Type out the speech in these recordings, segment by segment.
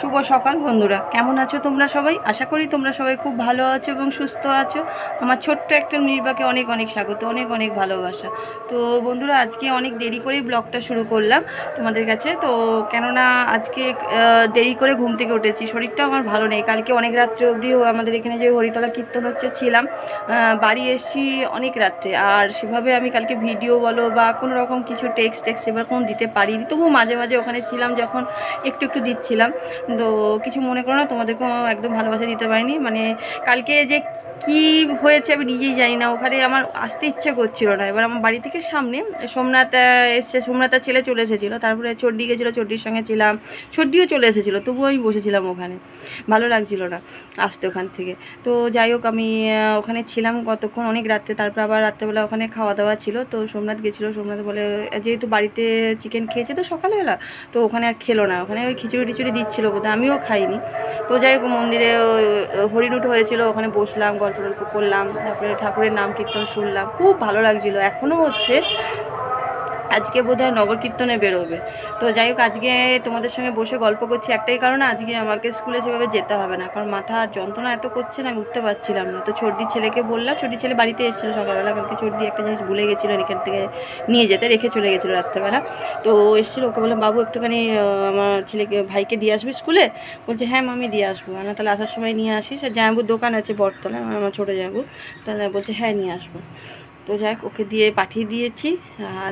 শুভ সকাল বন্ধুরা। কেমন আছো তোমরা সবাই? আশা করি তোমরা সবাই খুব ভালো আছো এবং সুস্থ আছো। আমার ছোট্ট একটা নির্বাকে অনেক অনেক স্বাগত, অনেক অনেক ভালোবাসা। তো বন্ধুরা, আজকে অনেক দেরি করেই ব্লগটা শুরু করলাম তোমাদের কাছে। তো কেননা আজকে দেরি করে ঘুম থেকে উঠেছি। শরীরটা আমার ভালো নেই। কালকে অনেক রাত্রে অবধি আমাদের এখানে যে হরিতলা কীর্তন হচ্ছে, ছিলাম। বাড়ি এসেছি অনেক রাত্রে। আর সেভাবে আমি কালকে ভিডিও বলো বা কোনো রকম কিছু টেক্সট টেক্সট সেরকম দিতে পারিনি। তবুও মাঝে মাঝে ওখানে ছিলাম যখন একটু একটু দিচ্ছিলাম। তো কিছু মনে করো না তোমাদেরকেও একদম ভালোবাসা দিতে পারিনি। মানে কালকে যে কি হয়েছে আমি নিজেই জানি না। ওখানে আমার আসতে ইচ্ছে করছিল না। এবার আমার বাড়ি থেকে সামনে সোমনাথ এসছে সোমনাথের ছেলে চলে এসেছিল। তারপরে চড্ডি গেছিল চড্ডির সঙ্গে ছিলাম। চড্ডিও চলে এসেছিল, তবুও আমি বসেছিলাম ওখানে। ভালো লাগছিল না আসতে ওখান থেকে। তো যাই হোক, আমি ওখানে ছিলাম কতক্ষণ? অনেক রাত্রে। তারপর আবার রাত্রেবেলা ওখানে খাওয়া দাওয়া ছিল। তো সোমনাথ গেছিল। সোমনাথ বলে, যেহেতু বাড়িতে চিকেন খেয়েছে তো সকালবেলা, তো ওখানে আর খেলো না। ওখানে ওই খিচুড়ি টিচুড়ি দিচ্ছিল বোধহয়। আমিও খাইনি। তো যাই হোক, মন্দিরে হরিণুট হয়েছিল। ওখানে বসলাম গল্প টল্প করলাম তারপরে ঠাকুরের নাম কীর্তন শুনলাম। খুব ভালো লাগছিল। এখনও হচ্ছে আজকে বোধহয় নগর কীর্তনে বেরোবে। তো যাই হোক, আজকে তোমাদের সঙ্গে বসে গল্প করছি একটাই কারণে, আজকে আমাকে স্কুলে সেভাবে যেতে হবে না। কারণ মাথা যন্ত্রণা এত করছে না, আমি উঠতে পারছিলাম না। তো ছোট্টি ছেলেকে বললাম ছোটি ছেলে বাড়িতে এসেছিল সকালবেলা, কালকে ছোট্টি একটা জিনিস ভুলে গেছিল এখান থেকে নিয়ে যেতে, রেখে চলে গেছিল রাত্রেবেলা। তো এসেছিল, ওকে বললাম, বাবু, একটুখানি আমার ছেলেকে, ভাইকে দিয়ে আসবি স্কুলে? বলছে হ্যাঁ মামি দিয়ে আসব। না তাহলে আসার সময় নিয়ে আসিস। আর জামাইবুর দোকান আছে বটতলায় আমার ছোটো জামাইবু তাহলে বলছে হ্যাঁ নিয়ে আসব। তো যাই ওকে দিয়ে পাঠিয়ে দিয়েছি।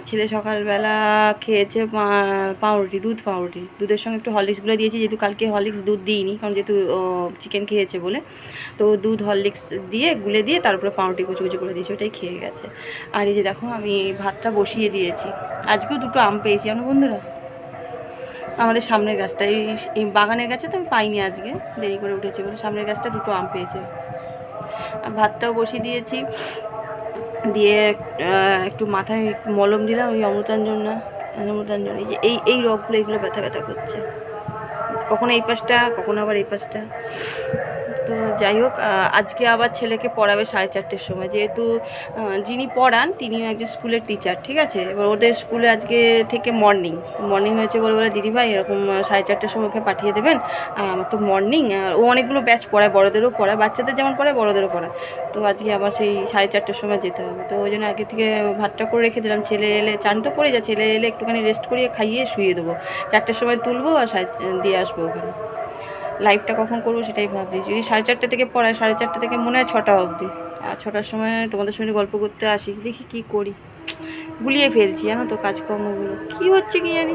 ছেলে সকালবেলা খেয়েছে পাউরুটি, দুধ পাউরুটি। দুধের সঙ্গে একটু হরলিক্সগুলো দিয়েছি, যেহেতু কালকে হরলিক্স দুধ দিইনি, কারণ যেহেতু চিকেন খেয়েছে বলে। তো দুধ হরলিক্স দিয়ে, গুলে দিয়ে তার তারপরে পাউরুটি কুচু কুচু করে দিয়েছি, ওটাই খেয়ে গেছে। আর এই যে দেখো, আমি ভাতটা বসিয়ে দিয়েছি। আজকেও দুটো আম পেয়েছি আমার বন্ধুরা? আমাদের সামনের গাছটা এই বাগানের গাছে তো আমি পাইনি আজকে, দেরি করে উঠেছি বলে। সামনের গাছটা দুটো আম পেয়েছে। আর ভাতটাও বসিয়ে দিয়েছি। দিয়ে একটু মাথায় মলম দিলাম, ওই অমৃতাঞ্জনা অমৃতাঞ্জনী যে এই এই রগগুলো এইগুলো ব্যথা ব্যথা করছে। কখনো এই পাশটা, কখনো আবার এই পাশটা। তো যাই হোক আজকে আবার ছেলেকে পড়াবে সাড়ে চারটের সময়। যেহেতু যিনি পড়ান, তিনিও একজন স্কুলের টিচার ঠিক আছে? এবার ওদের স্কুলে আজকে থেকে মর্নিং মর্নিং হয়েছে বলে বলে দিদিভাই, এরকম সাড়ে চারটের সময় ওকে পাঠিয়ে দেবেন। আর আমার তো মর্নিং ও অনেকগুলো ব্যাচ পড়ায়, বড়োদেরও পড়ায়, বাচ্চাদের যেমন পড়ায়, বড়োদেরও পড়ায়। তো আজকে আবার সেই সাড়ে চারটের সময় যেতে হবে। তো ওই জন্য আগে থেকে ভাতটা করে রেখে দিলাম। ছেলে এলে চান তো করে, যা ছেলে এলে একটুখানি রেস্ট করিয়ে খাইয়ে শুয়ে দেবো। চারটের সময় তুলবো আর দিয়ে আসব ওখানে। লাইভটা কখন করব সেটাই ভাবছি। যদি সাড়ে চারটে থেকে পড়ায়, সাড়ে চারটে থেকে মনে হয় ছটা অবধি। আর ছটার সময় তোমাদের সঙ্গে গল্প করতে আসি, দেখি কি করি। গুলিয়ে ফেলছি, জানো তো কাজকর্মগুলো। কি হচ্ছে কি জানি?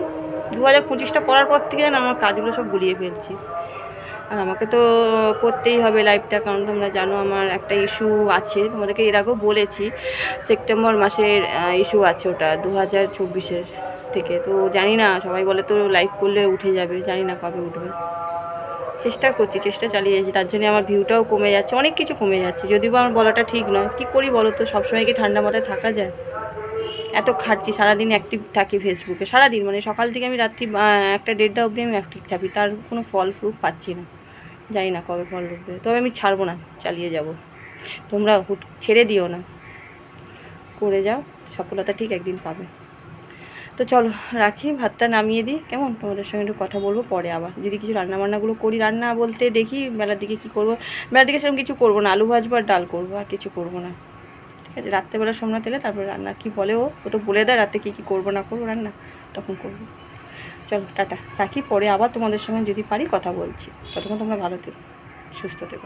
দু হাজার পঁচিশটা পড়ার পর থেকে যেন আমার কাজগুলো সব গুলিয়ে ফেলছি। আর আমাকে তো করতেই হবে লাইভটা কারণ তোমরা জানো আমার একটা ইস্যু আছে। তোমাদেরকে এর আগেও বলেছি, সেপ্টেম্বর মাসের ইস্যু আছে ওটা দু হাজার চব্বিশের থেকে। তো জানি না, সবাই বলে তো লাইভ করলে উঠে যাবে, জানি না কবে উঠবে। চেষ্টা করছি, চেষ্টা চালিয়ে যাচ্ছি, তার জন্য আমার ভিউটাও কমে যাচ্ছে, অনেক কিছু কমে যাচ্ছে, যদিও আমার বলাটা ঠিক নয়, কী করি বলো তো, সবসময় কি ঠান্ডা মাথায় থাকা যায়? এত খাটছি, সারাদিন অ্যাক্টিভ থাকি ফেসবুকে, সারাদিন মানে সকাল থেকে আমি রাত্রি একটা দেড়টা অবধি আমি অ্যাক্টিভ থাকি, তার কোনো ফল ফ্রুট পাচ্ছি না, জানি না কবে ফল ঢুকবে তবে আমি ছাড়বো না, চালিয়ে যাব, তোমরা হুট ছেড়ে দিও না, করে যাও, সফলতা ঠিক একদিন পাবে। তো চলো রাখি, ভাতটা নামিয়ে দিই। কেমন? তোমাদের সঙ্গে একটু কথা বলব পরে আবার। যদি কিছু রান্না বান্নাগুলো করি, রান্না বলতে দেখি বেলার দিকে কি করব। বেলার দিকে সেরকম কিছু করব না, আলু ভাজবো আর ডাল করব, আর কিছু করব না। ঠিক আছে, রাত্রেবেলা সোমনাথ তেলে তারপরে রান্না, কি বলে ও? ও তো বলে দেয় রাতে কী কী করব না করব রান্না, তখন করব। চলো, টাটা। রাখি, পরে আবার তোমাদের সঙ্গে যদি পারি কথা বলছি। ততক্ষণ তোমরা ভালো থেকো, সুস্থ থেকো।